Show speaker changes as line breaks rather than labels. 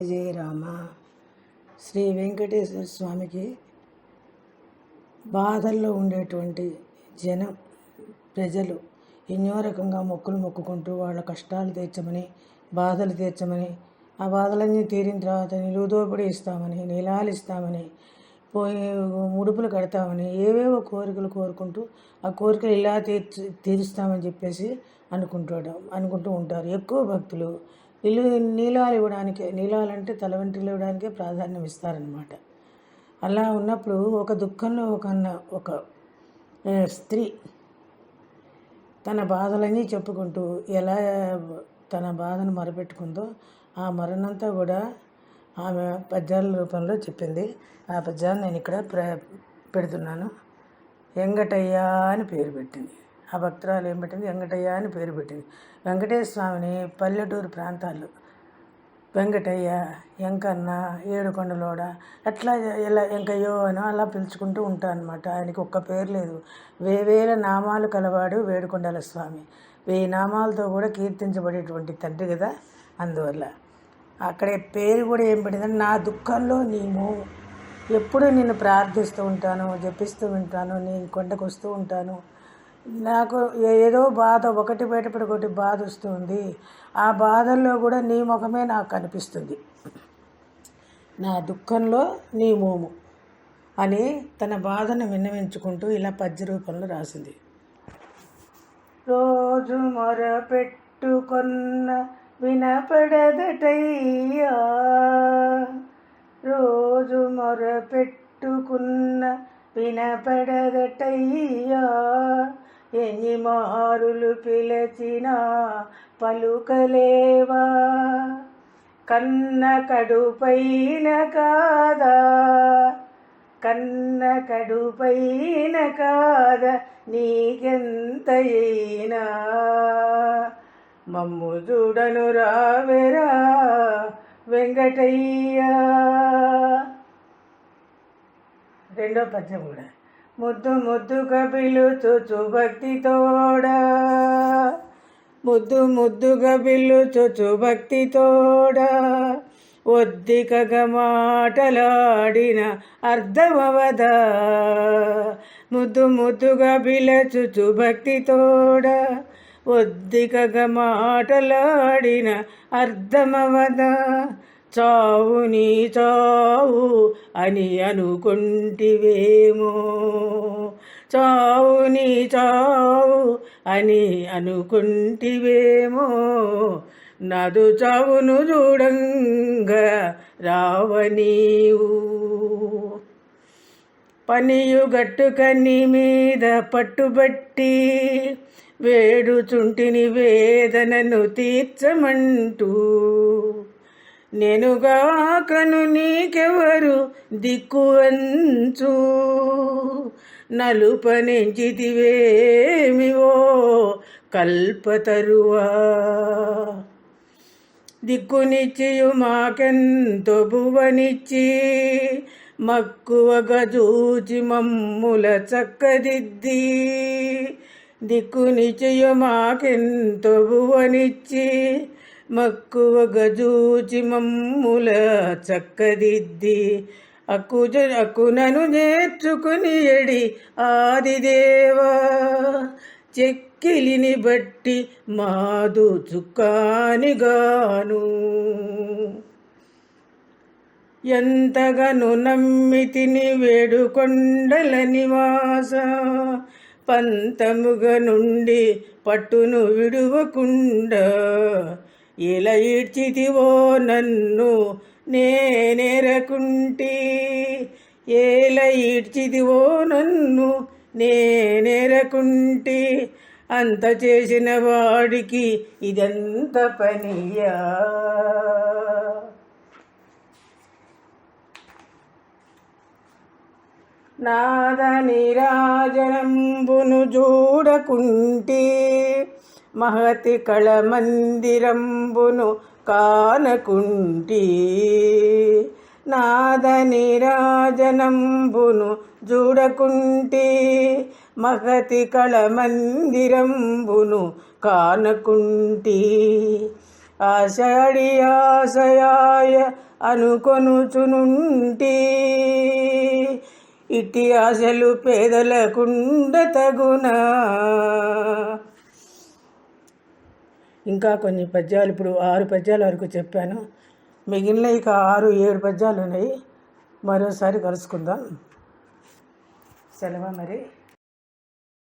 జయరామ శ్రీ వెంకటేశ్వర స్వామికి బాధల్లో ఉండేటువంటి జనం ప్రజలు ఎన్నో రకంగా మొక్కులు మొక్కుకుంటూ వాళ్ళ కష్టాలు తీర్చమని బాధలు తీర్చమని ఆ బాధలన్నీ తీరిన తర్వాత నిలువుదోపిడి ఇస్తామని నీలాలు ఇస్తామని పోయి ముడుపులు కడతామని ఏవేవో కోరికలు కోరుకుంటూ ఆ కోరికలు ఇలా తీర్చి తీరుస్తామని చెప్పేసి అనుకుంటాడు అనుకుంటూ ఉంటారు. ఎక్కువ భక్తులు ఇల్లు నీలాలు ఇవ్వడానికి నీలాలు అంటే తల వెంట్రులు ఇవ్వడానికే ప్రాధాన్యం ఇస్తారనమాట అలా ఉన్నప్పుడు ఒక దుఃఖంలో ఒక ఒక స్త్రీ తన బాధలన్నీ చెప్పుకుంటూ ఎలా తన బాధను మరపెట్టుకుందో ఆ మరణంతా కూడా ఆమె పద్యాల రూపంలో చెప్పింది. ఆ పద్యాన్ని నేను ఇక్కడ ప్ర పెడుతున్నాను. ఎంగటయ్యా అని పేరు పెట్టింది. ఆ భక్తురాలు ఏం పెట్టింది? వెంకటయ్య అని పేరు పెట్టింది. వెంకటేశ్వర స్వామిని పల్లెటూరు ప్రాంతాల్లో. వెంకటయ్య ఎంకన్న ఏడుకొండలోడ అట్లా ఇలా ఎంకయ్యో అని అలా పిలుచుకుంటూ ఉంటాను అనమాట ఆయనకి ఒక్క పేరు లేదు. వేవేల నామాలు కలవాడు వేడుకొండల స్వామి. వెయ్యి నామాలతో కూడా కీర్తించబడేటువంటి తండ్రి కదా అందువల్ల. అక్కడ పేరు కూడా ఏం పెట్టిందంటే నా దుఃఖంలో నేను ఎప్పుడూ నిన్ను ప్రార్థిస్తూ ఉంటాను జపిస్తూ ఉంటాను నీ కొండకు వస్తూ ఉంటాను. నాకు ఏదో బాధ ఒకటి బయటపడి ఒకటి బాధ వస్తుంది. ఆ బాధల్లో కూడా నీ ముఖమే నాకు కనిపిస్తుంది. నా దుఃఖంలో నీ మోము అని తన బాధను విన్నవించుకుంటూ ఇలా పద్య రూపంలో రాసింది. రోజు మొర పెట్టుకున్న వినపడదటయ్యా. రోజు మొర పెట్టుకున్న వినపడదటయ్యా. ఎన్ని మారులు పిలచినా పలుకలేవా? కన్న కడుపైన కాదా? కన్న కడుపైన కాద? నీకెంతయినా మమ్ము చూడను రావెరా వెంకటయ్యా? రెండో పద్యం కూడా. ముద్దు ముద్దుగా పిలుచుచు భక్తితోడా ముద్దు ముద్దుగా పిలుచుచు భక్తితోడా ఒద్దికగా మాటలాడిన అర్థమవదా ముద్దు ముద్దుగా పిలచుచు భక్తితోడా ఒద్దికగా మాటలాడిన అర్థమవదా చావు నీ చావు అని అనుకుంటివేమో. చావు నీ చావు అని అనుకుంటివేమో. నదు చావును చూడంగా రావనీవు. పనియు గట్టుకని మీద పట్టుబట్టి వేడుచుంటిని వేదనను తీర్చమంటూ నేనుగాకను నీకెవరు దిక్కు అంచు? నలుపనించితివేమివో కల్పతరువా దిక్కునిచ్చియు మాకెంతో భువనిచ్చి మక్కువగా చూచి మమ్ముల చక్కదిద్ది. దిక్కునిచ్చియు మాకెంతో భువనిచ్చి మక్కువ గజూచి మమ్ముల చక్కదిద్ది. అక్కుజ అక్కునను నేర్చుకుని ఎడి ఆదిదేవా. చెక్కిలిని బట్టి మాదు చుక్కానిగాను. ఎంతగాను నమ్మితిని వేడుకొండల నివాస. పంతముగా నుండి పట్టును విడువకుండా. ఇలా ఈడ్చితివో నన్ను నేనేరకుంటి ఏల ఈడ్చిదివో నన్ను నేనేరకుంటి అంత చేసిన వాడికి ఇదంత పనియా నాద నీరాజనంబును చూడకుంటే మహతి కళమందిరంబును కానకుంటి. నాదని నీరాజనంబును చూడకుంటి మహతి కళమందిరంబును కానకుంటి. ఆషాఢి ఆశయాయ అనుకొనుచునుంటి. ఇట్టి ఆశలు పేదలకుండ తగునా. ఇంకా కొన్ని పద్యాలు ఇప్పుడు ఆరు పద్యాల వరకు చెప్పాను. మిగిలిన ఇక ఆరు ఏడు పద్యాలు ఉన్నాయి. మరోసారి కలుసుకుందాం. సెలవు మరి.